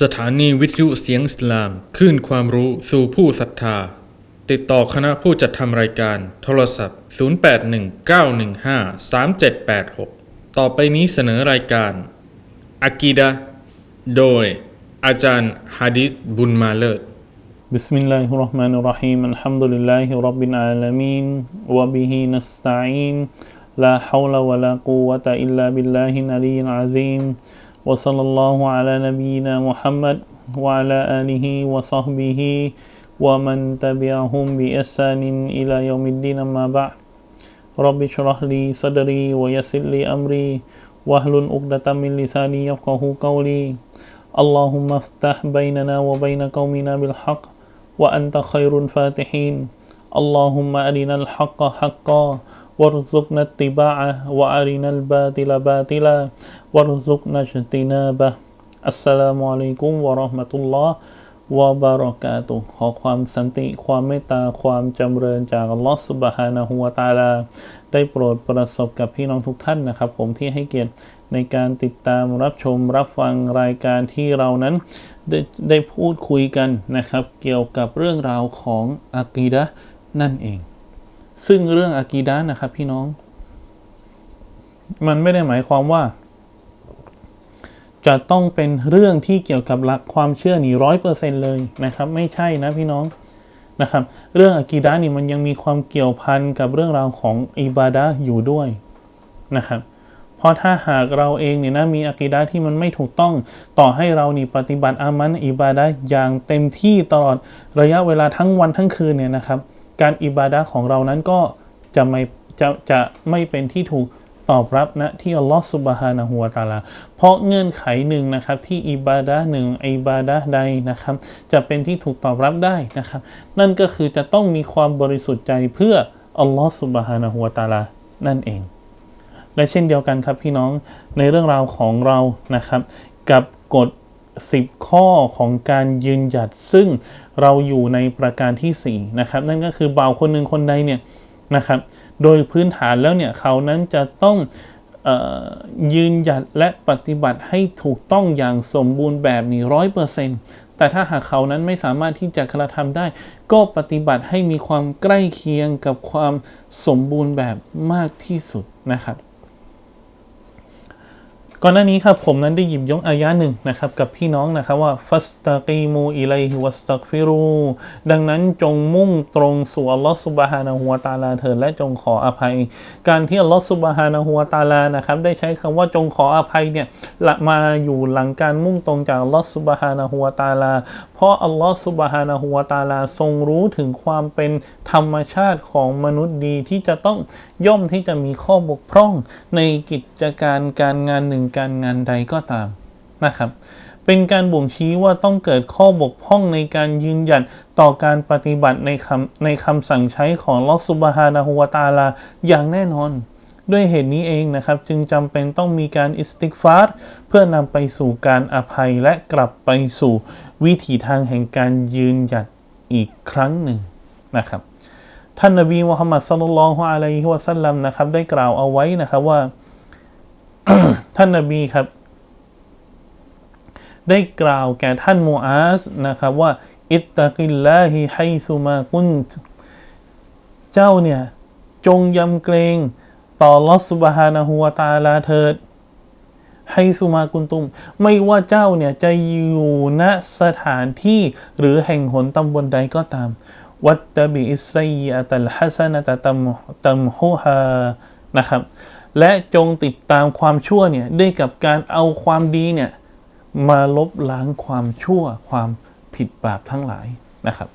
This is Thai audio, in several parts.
สถานีวิทยุเสียงสลามขึ้นความรู้สู่ผู้ศรัทธา ติดต่อคณะผู้จัดทำรายการ โทรศัพท์ 0819153786 ต่อไปนี้เสนอรายการอากีดะโดย อาจารย์ฮะดิษบุญมาเลิศ بسم الله الرحمن الرحيم الحمد لله رب العالمين وبه نستعين لا حول ولا قوة إلا بالله العلي العظيم وصلى الله على نبينا محمد وعلى آله وصحبه ومن تبعهم بإحسان إلى يوم الدين أما بعد. رب اشرح لي صدري ويسر لي أمري واحلل عقدة من لساني يفقه قولي. اللهم افتح بيننا وبين قومنا بالحق وأنت خير الفاتحين. اللهم أرنا الحق حقا وارزقنا اتباعه وأرنا الباطل باطلا وارزقنا اجتنابه السلام عليكم ورحمة الله วะบารอกาตุฮ์ขอความสันติ ความเมตตา ความจำเริญจากอัลลอฮฺสุบฮานะฮูวะตะอาลา ได้โปรดประสบกับพี่น้องทุกท่านนะครับ ผมที่ให้เกียรติในการติดตามรับชมรับฟังรายการที่เรานั้นได้ได้พูดคุยกันนะครับ เกี่ยวกับเรื่องราวของอากีดะห์นั่นเอง ซึ่งเรื่องอากีดะห์นะครับ พี่น้อง มันไม่ได้หมายความว่า จะต้องเป็นเรื่องที่เกี่ยวกับหลักความเชื่อนี่ร้อยเปอร์เซ็นเลยนะครับ ไม่ใช่นะพี่น้องนะครับ เรื่องอากีดะห์นี่มันยังมีความเกี่ยวพันกับเรื่องราวของอิบาดะอยู่ด้วยนะครับเพราะถ้าหากเราเองเนี่ยนะมีอากีดะที่มันไม่ถูกต้องต่อให้เรานี่ปฏิบัติอามันอิบาดะอย่างเต็มที่ตลอดระยะเวลาทั้งวันทั้งคืนเนี่ยนะครับ การอิบาดะของเรานั้นก็จะไม่จะจะไม่เป็นที่ถูกตอบรับนะที่อัลลอฮฺสุบฮานะฮูวะตาลา เพราะเงื่อนไขหนึ่งนะครับที่อิบาดะห์หนึ่งอิบาดะใดนะครับ จะเป็นที่ถูกตอบรับได้นะครับ นั่นก็คือจะต้องมีความบริสุทธิ์ใจเพื่ออัลลอฮฺสุบฮานะฮูวะตาลานั่นเอง และเช่นเดียวกันครับพี่น้องในเรื่องราวของเรานะครับ กับกฎ 10 ข้อของการยืนหยัด ซึ่งเราอยู่ในประการที่4นะครับนั่นก็คือบ่าวคนหนึ่งคนใดเนี่ยนะครับโดยพื้นฐานแล้วเนี่ยเขานั้นจะต้องออยืนหยัดและปฏิบัติให้ถูกต้องอย่างสมบูรณ์แบบนี้ร้อยเปอร์เซ็นต์แต่ถ้าหากเขานั้นไม่สามารถที่จะกระทำได้ ก็ปฏิบัติให้มีความใกล้เคียงกับความสมบูรณ์แบบมากที่สุดนะครับ ก่อนหน้านี้ครับผมนั้นได้หยิบยกอายะหนึ่งนะครับกับพี่น้องนะครับว่าฟัสตากีมูอิไลฮิวัสตักฟิรูดังนั้นจงมุ่งตรงสู่อัลลอฮฺสุบฮานะฮูวะตาลาเถิดและจงขออภัย การที่อัลลอฮฺสุบฮานะฮูวะตาลานะครับได้ใช้คำว่าจงขออภัยเนี่ยละมาอยู่หลังการมุ่งตรงจากอัลลอฮฺสุบฮานะฮูวะตาลา เพราะอัลลอฮฺสุบฮานะฮูวะตาลาทรงรู้ถึงความเป็นธรรมชาติของมนุษย์ดีที่จะต้องย่อมที่จะมีข้อบกพร่องในกิจการการงานหนึ่งการงานใดก็ตามนะครับ เป็นการบ่งชี้ว่าต้องเกิดข้อบกพร่องในการยืนหยัดต่อการปฏิบัติในคำในคำสั่งใช้ของลอสุบฮานะฮูวตาลาอย่างแน่นอน ด้วยเหตุนี้เองนะครับ จึงจำเป็นต้องมีการอิสติกฟาร์เพื่อนำไปสู่การอภัยและกลับไปสู่วิถีทางแห่งการยืนหยัดอีกครั้งหนึ่งนะครับท่านนบีมุฮัมมัดสัลลัลฮุอะลัยฮิวะสัลลัมนะครับได้กล่าวเอาไว้นะครับว่า ท่านนบีครับ ได้กล่าวแก่ท่านมูอาสนะครับว่า อิตตะกิลลาฮิไฮซุมากุนเจ้าเนี่ย จงยำเกรงต่อลอสุบฮานะฮูวตาลาเถิดให้สุมากุนตุม ไม่ว่าเจ้าเนี่ย จะอยู่ณสถานที่หรือแห่งหนตำบลใดก็ตาม วัตตบิอิสไซยะตัลฮัสนะตะตัมตัมฮูฮานะครับ และจงติดตามความชั่วเนี่ยด้วยกับการเอาความดีเนี่ยมาลบล้างความชั่วความผิดบาปทั้งหลายนะครับ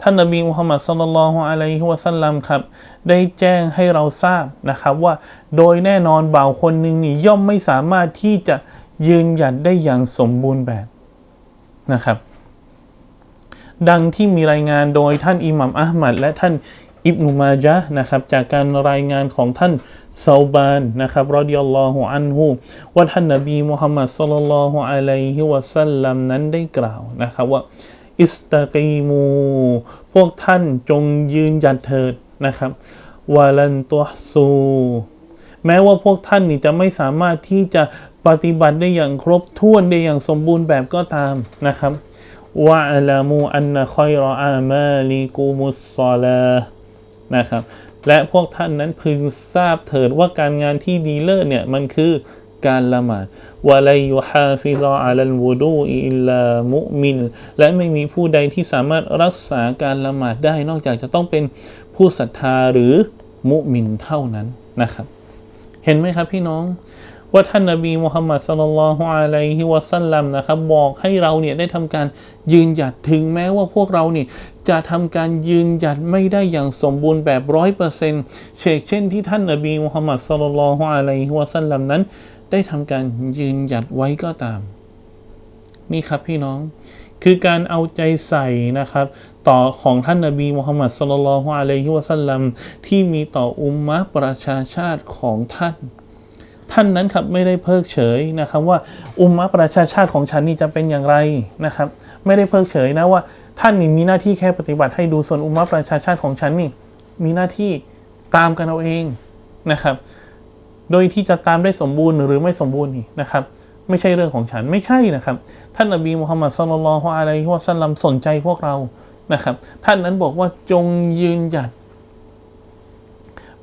ท่านนบีมุฮัมมัดสุลลัลอฮุอะลัยฮิวะสัลลัมครับ ได้แจ้งให้เราทราบนะครับว่าโดยแน่นอนบ่าวคนหนึ่งนี่ย่อมไม่สามารถที่จะยืนหยัดได้อย่างสมบูรณ์แบบนะครับ ดังที่มีรายงานโดยท่านอิหมัมอัลมัดและท่านอิบนุมาจานะครับ จากการรายงานของท่าน ซาบานนะครับรอดิยัลลอฮุอันฮุว่าท่านนบีมุฮัมมัดสุลลัลลอฮุอะลัยฮิวะสัลลัมนั้นได้กล่าวนะครับว่าอิสตากีมูพวกท่านจงยืนหยัดเถิดนะครับวาลันตัวซูแม้ว่าพวกท่านนี่จะไม่สามารถที่จะปฏิบัติได้อย่างครบถ้วนได้อย่างสมบูรณ์แบบก็ตามนะครับวะอัลามูอันนะคอยรออามาลีกูมุสซอลานะครับ และพวกท่านนั้นพึงทราบเถิดว่าการงานที่ดีเลิศเนี่ย มันคือการละหมาดวะลัยยูฮาฟิซออัลันวูดูอิลลามุมิน และไม่มีผู้ใดที่สามารถรักษาการละหมาดได้นอกจากจะต้องเป็นผู้ศรัทธาหรือมุมินเท่านั้นนะครับ เห็นไหมครับพี่น้อง ว่าท่านนบีมุฮัมมัดสลลัลฮุอะลัยฮิวะสัลลัมนะครับบอกให้เราเนี่ยได้ทำการยืนหยัดถึงแม้ว่าพวกเราเนี่ยจะทำการยืนหยัดไม่ได้อย่างสมบูรณ์แบบร้อยเปอร์เซ็นต์เช่นที่ท่านนบีมุฮัมมัดสลลัลฮุอะลัยฮิวะสัลลัมนั้น ได้ทำการยืนหยัดไว้ก็ตาม นี่ครับพี่น้องคือการเอาใจใส่นะครับ ต่อของท่านนบีมุฮัมมัดสลลัลฮุอะลัยฮิวะสัลลัมที่มีต่ออุมมะประชาชาติของท่าน ท่านนั้นครับไม่ได้เพิกเฉยนะครับว่าอุมมะประชาชาติของฉันนี่จะเป็นอย่างไรนะครับ ไม่ได้เพิกเฉยนะว่าท่านนี่มีหน้าที่แค่ปฏิบัติให้ดูส่วนอุมมะประชาชาติของฉันนี่มีหน้าที่ตามกันเอาเองนะครับ โดยที่จะตามได้สมบูรณ์หรือไม่สมบูรณ์นี่นะครับ ไม่ใช่เรื่องของฉันไม่ใช่นะครับ ท่านนบีมุฮัมมัดสุลลัลฮุอะลัยฮิวะสัลลัมสนใจพวกเรานะครับ ท่านนั้นบอกว่าจงยืนหยัด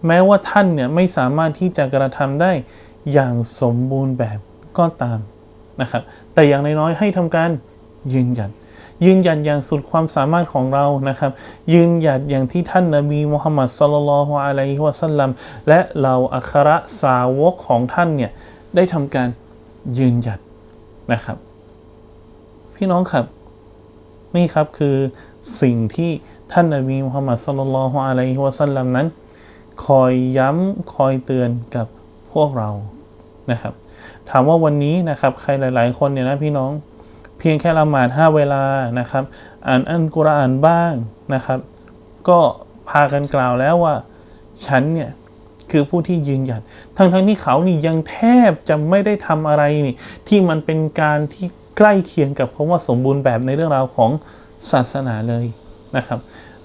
แม้ว่าท่านเนี่ยไม่สามารถที่จะกระทำได้ อย่างสมบูรณ์แบบก็ตามนะครับ แต่อย่างน้อยๆให้ทำการยืนหยัดยืนหยัดอย่างสุดความสามารถของเรานะครับ ยืนหยัดอย่างที่ท่านนบีมุฮัมมัดสุลลัลฮุอะลัยฮิวะสัลลัมและเหล่าอัครสาวกของท่านเนี่ยได้ทำการยืนหยัดนะครับ พี่น้องครับ นี่ครับคือสิ่งที่ท่านนบีมุฮัมมัดสุลลัลฮุอะลัยฮิวะสัลลัมนั้น คอยย้ำคอยเตือนกับพวกเรา นะครับ ถามว่าวันนี้นะครับใครหลาย ๆ คนเนี่ยนะพี่น้องเพียงแค่ละหมาดห้าเวลานะครับ อ่านอัลกุรอานบ้างนะครับ ก็พากันกล่าวแล้วว่าฉันเนี่ยคือผู้ที่ยืนหยัดทั้งทั้งๆที่เขานี่ยังแทบจะไม่ได้ทำอะไรนี่ที่มันเป็นการที่ใกล้เคียงกับคำว่าสมบูรณ์แบบในเรื่องราวของศาสนาเลยนะครับ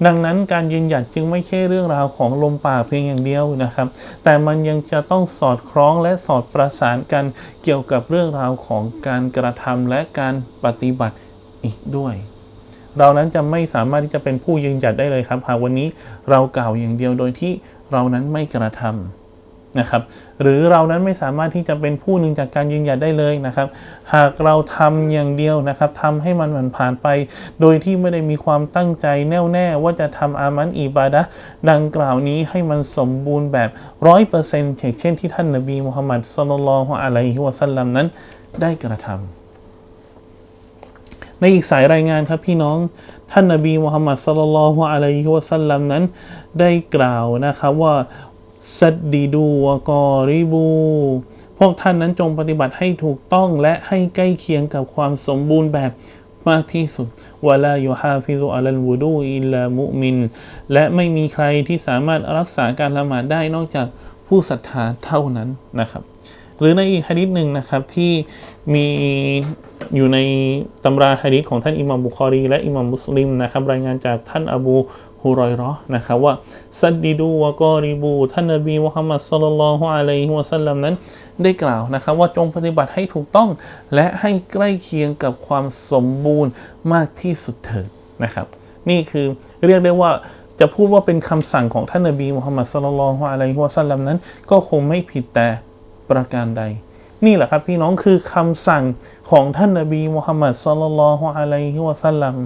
ดังนั้นการยืนหยัดจึงไม่ใช่เรื่องราวของลมปากเพียงอย่างเดียวนะครับ แต่มันยังจะต้องสอดคล้องและสอดประสานกันเกี่ยวกับเรื่องราวของการกระทำและการปฏิบัติอีกด้วย เรานั้นจะไม่สามารถที่จะเป็นผู้ยืนหยัดได้เลยครับหากวันนี้เรากล่าวอย่างเดียวโดยที่เรานั้นไม่กระทำ นะครับหรือเรานั้นไม่สามารถที่จะเป็นผู้หนึ่งจากการยืนหยัดได้เลยนะครับ หากเราทำอย่างเดียวนะครับทำให้มันมันผ่านไป โดยที่ไม่ได้มีความตั้งใจแน่วแน่ว่าจะทำอามันอิบาดะดังกล่าวนี้ให้มันสมบูรณ์แบบร้อยเปอร์เซ็นต์เช่นที่ท่านนบีมุฮัมมัดสุลลัลฮุอะลัยฮิวะสัลลัมนั้นได้กระทำในอีกสายรายงานครับพี่น้องท่านนบีมุฮัมมัดสุลลัลฮุอะลัยฮิวะสัลลัมนั้นได้กล่าวนะครับว่า สัดดีดูวกอริบู พวกท่านนั้นจงปฏิบัติให้ถูกต้องและให้ใกล้เคียงกับความสมบูรณ์แบบมากที่สุดวะลายูฮาฟิซุอัลัลวูดูอิลลามุมิน และไม่มีใครที่สามารถรักษาการละหมาดได้นอกจากผู้ศรัทธาเท่านั้นนะครับ หรือในอีกฮะดิษหนึ่งนะครับที่มีอยู่ในตำราฮะดิษของท่านอิหมัมบุคอรี และอิหมัมมุสลิมนะครับ รายงานจากท่านอบู ฮุรอยราะห์นะครับว่าซัดดิดูวะกอริบูท่านนบีมุฮัมมัดสุลลัลลอฮุอะลัยฮิวะสัลลัมนั้นได้กล่าวนะครับว่าจงปฏิบัติให้ถูกต้อง และให้ใกล้เคียงกับความสมบูรณ์มากที่สุดเถิดนะครับ นี่คือเรียกได้ว่าจะพูดว่าเป็นคำสั่งของท่านนบีมุฮัมมัดสุลลัลลอฮุอะลัยฮิวะสัลลัมนั้น ก็คงไม่ผิดแต่ประการใดนี่แหละครับพี่น้องคือคำสั่งของท่านนบีมุฮัมมัดสุลลัลลอฮุอะลัยฮิวะสัลลัม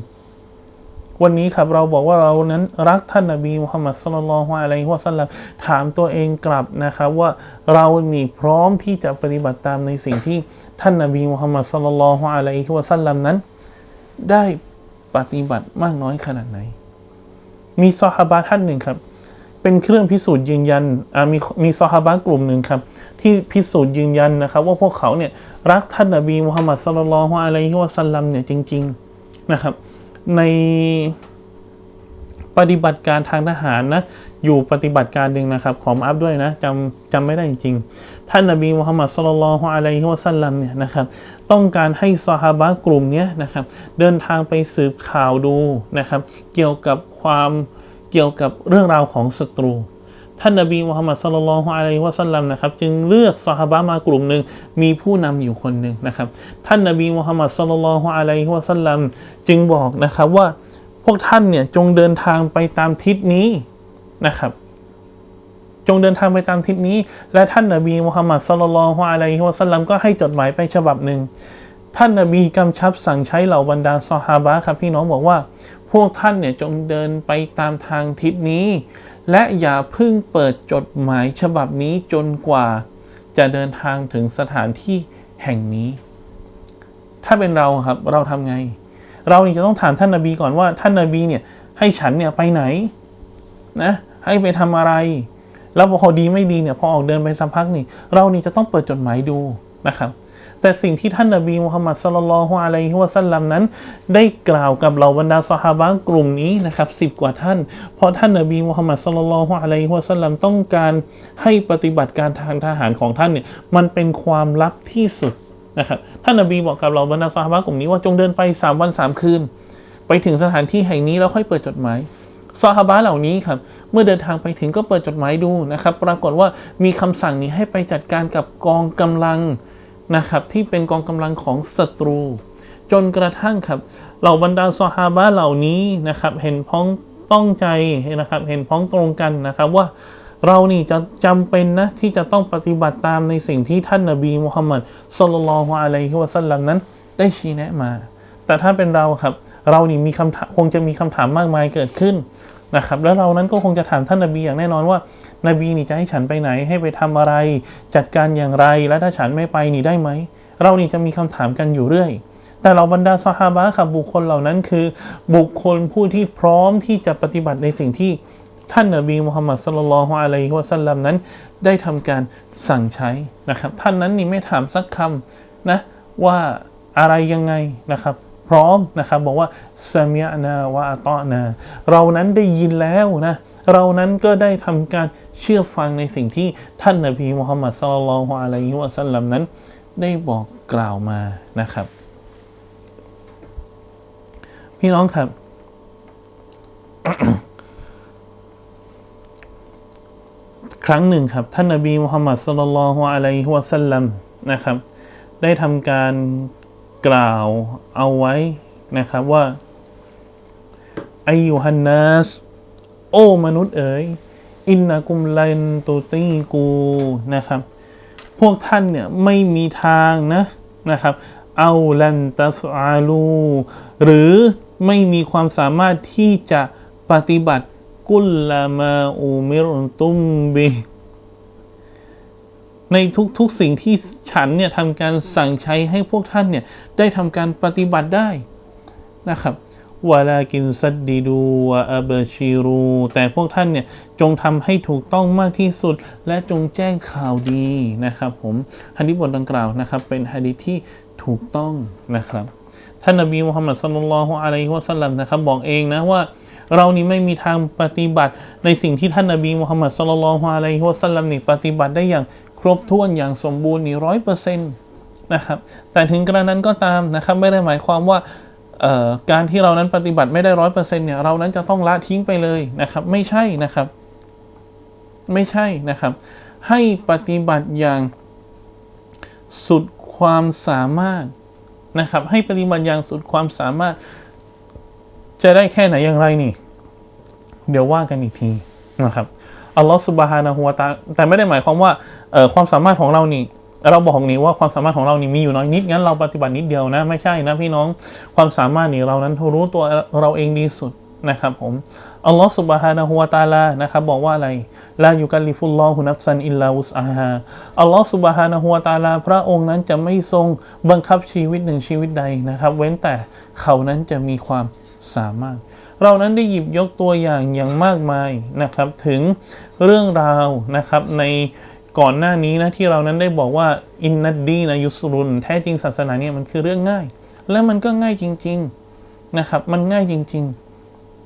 วันนี้ครับเราบอกว่าเรานั้นรักท่านนบีมุฮัมมัดสุลลัลฮุอะลัยฮิวะสัลลัมถามตัวเองกลับนะครับว่าเรานี่พร้อมที่จะปฏิบัติตามในสิ่งที่ท่านนบีมุฮัมมัดสุลลัลฮุอะลัยฮิวะสัลลัมนั้น ได้ปฏิบัติมากน้อยขนาดไหน มีซอฮาบะท่านหนึ่งครับเป็นเครื่องพิสูจน์ยืนยันมีมีซอฮาบะกลุ่มหนึ่งครับที่พิสูจน์ยืนยันนะครับ ว่าพวกเขาเนี่ยรักท่านนบีมุฮัมมัดสุลลัลฮุอะลัยฮิวะสัลลัมเนี่ยจริง ๆนะครับ ในปฏิบัติการทางทหารนะ อยู่ปฏิบัติการหนึ่งนะครับ ขอมอัพด้วยนะจำจำไม่ได้จริงๆท่านนบีมุฮัมมัดสุลลัลฮุอะลัยฮิวะสัลลัมเนี่ยนะครับ ต้องการให้ซอฮาบะกลุ่มนี้นะครับ เดินทางไปสืบข่าวดูนะครับ เกี่ยวกับความเกี่ยวกับเรื่องราวของศัตรู ท่านนบีมุฮัมมัดสุลลัลฮุอะลัยฮิวะสัลลัมนะครับจึงเลือกซอฮาบะมากลุ่มหนึ่งมีผู้นำอยู่คนหนึ่งนะครับ ท่านนบีมุฮัมมัดสุลลัลฮุอะลัยฮิวะสัลลัมจึงบอกนะครับว่าพวกท่านเนี่ยจงเดินทางไปตามทิศนี้นะครับ จงเดินทางไปตามทิศนี้ และท่านนบีมุฮัมมัดสุลลัลฮุอะลัยฮิวะสัลลัมก็ให้จดหมายไปฉบับหนึ่งท่านนบีกำชับสั่งใช้เหล่าบรรดาซอฮาบะครับพี่น้องบอกว่า พวกท่านเนี่ยจงเดินไปตามทางทิศนี้ และอย่าพิ่งเปิดจดหมายฉบับนี้จนกว่า จะเดินทางถึงสถานที่แห่งนี้ ถ้าเป็นเราครับเราทำไง เราจะต้องถามท่านนบีก่อนว่าท่านนบีเนี่ยให้ฉันเนี่ยไปไหนนะให้ไปทำอะไร แล้วพอดีไม่ดีเนี่ยพอออกเดินไปสักพักนี่ เรานี่จะต้องเปิดจดหมายดูนะครับ แต่สิ่งที่ท่านนบีมุฮัมมัดสุลลัลฮุอะลัยฮิวะสัลลัมนั้น ได้กล่าวกับเหล่าบรรดาซอฮาบะกลุ่มนี้นะครับสิบกว่าท่าน เพราะท่านนบีมุฮัมมัดสุลลัลฮุอะลัยฮิวะสัลลัมต้องการให้ปฏิบัติการทางทหารของท่านเนี่ยมันเป็นความลับที่สุดนะครับท่านนบีบอกกับเหล่าบรรดาซอฮาบะกลุ่มนี้ว่าจงเดินไปสามวันสามคืน ไปถึงสถานที่แห่งนี้แล้วค่อยเปิดจดหมายซอฮาบะเหล่านี้ครับเมื่อเดินทางไปถึงก็เปิดจดหมายดูนะครับ ปรากฏว่ามีคำสั่งนี้ให้ไปจัดการกับกองกำลัง นะครับที่เป็นกองกำลังของศัตรู จนกระทั่งครับเหล่าบรรดาซอฮาบะเหล่านี้นะครับเห็นพ้องต้องใจนะครับเห็นพ้องตรงกันนะครับว่าเรานี่จะจำเป็นนะที่จะต้องปฏิบัติตามในสิ่งที่ท่านนบีมุฮัมมัดสุลลัลลอฮุอะลัยฮิวะสัลลัมนั้น ได้ชี้แนะมา แต่ถ้าเป็นเราครับ เรานี่มีคำถามคงจะมีคำถามมากมายเกิดขึ้น นะครับแล้วเรานั้นก็คงจะถามท่านนบีอย่างแน่นอนว่า นบีนี่จะให้ฉันไปไหนให้ไปทำอะไร จัดการอย่างไรและถ้าฉันไม่ไปนี่ได้ไหม เรานี่จะมีคำถามกันอยู่เรื่อย แต่เราบรรดาซอฮาบะห์ครับบุคคลเหล่านั้นคือ บุคคลผู้ที่พร้อมที่จะปฏิบัติในสิ่งที่ท่านนบีมุฮัมมัดสลลัลฮุอะลัยฮิวะสัลลัมนั้น ได้ทำการสั่งใช้นะครับ ท่านนั้นนี่ไม่ถามสักคำนะว่าอะไรยังไงนะครับ พร้อมนะครับบอกว่าสมียนาวะตอนาเรานั้นได้ยินแล้วนะเรานั้นก็ได้ทำการเชื่อฟังในสิ่งที่ท่านนบีมุฮัมมัดสลลัลฮุอะลัยฮิวะสัลลัมนั้น ได้บอกกล่าวมานะครับ พี่น้องครับ ครั้งหนึ่งครับ ท่านนบีมุฮัมมัดสลลัลฮุอะลัยฮิวะสัลลัมนะครับ ได้ทำการ กล่าวเอาไว้นะครับว่าไอยุฮันนัสโอ้มนุษย์เอ๋ยอินนากุมลันตูตีกูนะครับ พวกท่านเนี่ยไม่มีทางนะนะครับ เอาลันตัฟอาลูหรือไม่มีความสามารถที่จะปฏิบัติกุลลามาอูมิรุตุมบิ ในทุกๆสิ่งที่ฉันเนี่ยทำการสั่งใช้ให้พวกท่านเนี่ยได้ทำการปฏิบัติได้นะครับวาลากินซัดดีดูวะอับชีรู แต่พวกท่านเนี่ยจงทำให้ถูกต้องมากที่สุด และจงแจ้งข่าวดีนะครับผมฮะดิษบทดังกล่าวนะครับ เป็นฮะดิษที่ถูกต้องนะครับ ท่านนบีมุฮัมมัดสุลลัลฮุอะลัยฮิวะสัลลัมนะครับบอกเองนะว่าเรานี่ไม่มีทางปฏิบัติในสิ่งที่ท่านนบีมุฮัมมัดสุลลัลฮุอะลัยฮิวะสัลลัมนี่ปฏิบัติได้อย่าง รบถ้วนอย่างสมบูรณ์นี่ร้อยเปอร์เซ็นต์นะครับแต่ถึงกระนั้นก็ตามนะครับไม่ได้หมายความว่าการที่เรานั้นปฏิบัติไม่ได้ร้อยเปอร์เซ็นต์เนี่ยเรานั้นจะต้องละทิ้งไปเลยนะครับ ไม่ใช่นะครับ ไม่ใช่นะครับ ให้ปฏิบัติอย่างสุดความสามารถนะครับ ให้ปฏิบัติอย่างสุดความสามารถ จะได้แค่ไหนอย่างไรนี่ เดี๋ยวว่ากันอีกทีนะครับ อัลลอฮฺสุบฮานะฮูวะตาแต่ไม่ได้หมายความว่าความสามารถของเรานี่เราบอกนี่ว่าความสามารถของเรานี่มีอยู่น้อยนิดงั้นเราปฏิบัตินิดเดียวนะ ไม่ใช่นะพี่น้องความสามารถนี่เรานั้นรู้ตัวเราเองดีสุดนะครับผมอัลลอฮฺสุบฮานะฮูวะตาลานะครับบอกว่าอะไรลายุกัลลิฟุลลอฮุนัฟซันอิลลาวุสอาฮาอัลลอฮฺสุบฮานะฮูวะตาลาพระองค์นั้นจะไม่ทรงบังคับชีวิตหนึ่งชีวิตใดนะครับ เว้นแต่เขานั้นจะมีความสามารถ เรานั้นได้หยิบยกตัวอย่างอย่างมากมายนะครับถึงเรื่องราวนะครับในก่อนหน้านี้นะที่เรานั้นได้บอกว่าอินนัดดีนะยุสรุนแท้จริงศาสนาเนี่ยมันคือเรื่องง่าย และมันก็ง่ายจริงๆนะครับ มันง่ายจริง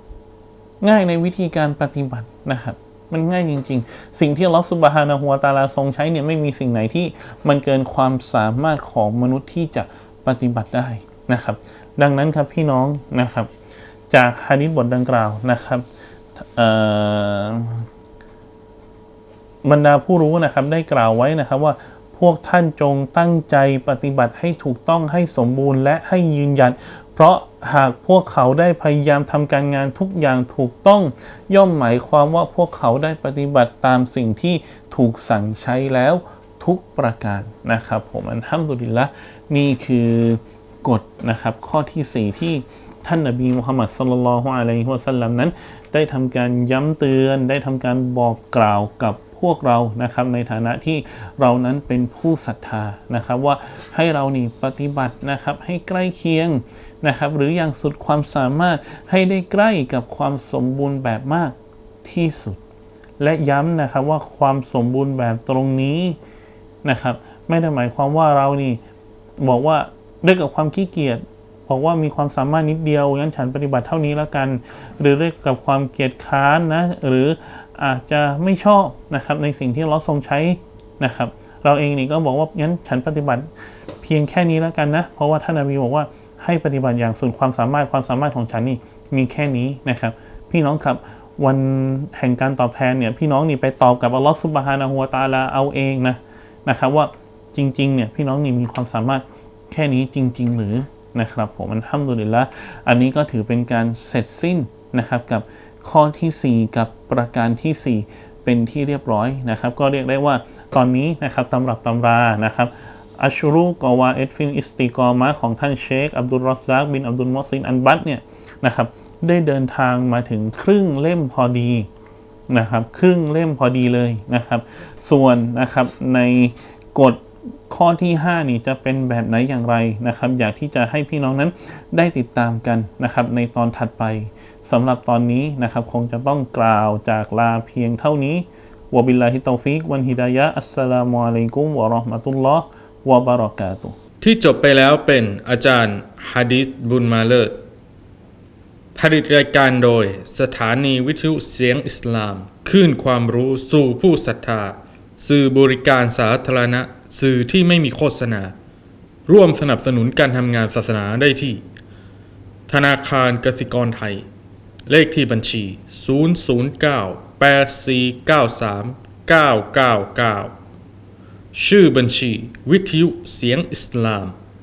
ๆ ง่ายในวิธีการปฏิบัตินะครับ มันง่ายจริง ๆ สิ่งที่ลอสุบฮานะฮูวตาลาทรงใช้เนี่ยไม่มีสิ่งไหนที่มันเกินความสามารถของมนุษย์ที่จะปฏิบัติได้นะครับ ดังนั้นครับพี่น้องนะครับ จากฮะดิษบทดังกล่าวนะครับบรรดาผู้รู้นะครับได้กล่าวไว้นะครับว่าพวกท่านจงตั้งใจปฏิบัติให้ถูกต้องให้สมบูรณ์และให้ยืนยัน เพราะหากพวกเขาได้พยายามทำการงานทุกอย่างถูกต้อง ย่อมหมายความว่าพวกเขาได้ปฏิบัติตามสิ่งที่ถูกสั่งใช้แล้วทุกประการนะครับ ผมอันฮัมดุลิละนี่คือกฎนะครับข้อทีสี่4 ที่ ท่านนบีมุฮัมมัดสลลัลลอฮุอะลัยฮิวะสัลลัมนั้น ได้ทำการย้ำเตือน ได้ทำการบอกกล่าวกับพวกเรานะครับในฐานะที่เรานั้นเป็นผู้ศรัทธานะครับ ว่าให้เรานี่ปฏิบัตินะครับให้ใกล้เคียงนะครับ หรืออย่างสุดความสามารถให้ได้ใกล้กับความสมบูรณ์แบบมากที่สุด และย้ำนะครับว่าความสมบูรณ์แบบตรงนี้นะครับ ไม่ได้หมายความว่าเรานี่บอกว่าด้วยกับความขี้เกียจ บอกว่ามีความสามารถนิดเดียวงั้นฉันปฏิบัติเท่านี้แล้วกัน หรือด้วยกับความเกียจค้านนะหรืออาจจะไม่ชอบนะครับในสิ่งที่เราทรงใช้นะครับ เราเองนี่ก็บอกว่างั้นฉันปฏิบัติเพียงแค่นี้แล้วกันนะ เพราะว่าท่านนบีบอกว่าให้ปฏิบัติอย่างสุดความสามารถความสามารถของฉันนี่มีแค่นี้นะครับ พี่น้องครับวันแห่งการตอบแทนเนี่ยพี่น้องนี่ไปตอบกับอัลลอฮฺซุบฮานะฮูวตาลาเอาเองนะนะครับว่าจริงๆเนี่ยพี่น้องนี่มีความสามารถแค่นี้จริง ๆ หรือ นะครับผมอันห้ามดุลิละอันนี้ก็ถือเป็นการเสร็จสิ้นนะครับกับข้อทีสี่4 กับประการทีสี่ 4 เป็นที่เรียบร้อยนะครับ ก็เรียกได้ว่าตอนนี้นะครับตำรับตำรานะครับอัชรุกอวาเอดฟินอิสติกอมะของท่านเชค อับดุลรอซากบินอับดุลมอซินอันบัตเนี่ยนะครับได้เดินทางมาถึงครึ่งเล่มพอดีนะครับ ครึ่งเล่มพอดีเลยนะครับ ส่วนนะครับในกฎ ข้อที่ 5 นี่จะเป็นแบบไหนอย่างไรนะครับ อยากที่จะให้พี่น้องนั้นได้ติดตามกันนะครับ ในตอนถัดไปสำหรับตอนนี้นะครับ คงจะต้องกล่าวจากลาเพียงเท่านี้วบิลลาฮิตอฟิกวันฮิดายะอัสสลามุอะลัยกุมวะเราะห์มะตุลลอฮ์วะบะเราะกาตุที่จบไปแล้วเป็นอาจารย์ฮะดิษบุญมาเลิศผลิตรายการโดยสถานีวิทยุเสียงอิสลามคลื่นความรู้สู่ผู้ศรัทธา สื่อบริการสาธารณะ สื่อที่ไม่มีโฆษณา ร่วมสนับสนุนการทำงานศาสนาได้ที่ ธนาคารกสิกรไทย เลขที่บัญชี 009 8493 999 ชื่อบัญชี วิทยุเสียงอิสลาม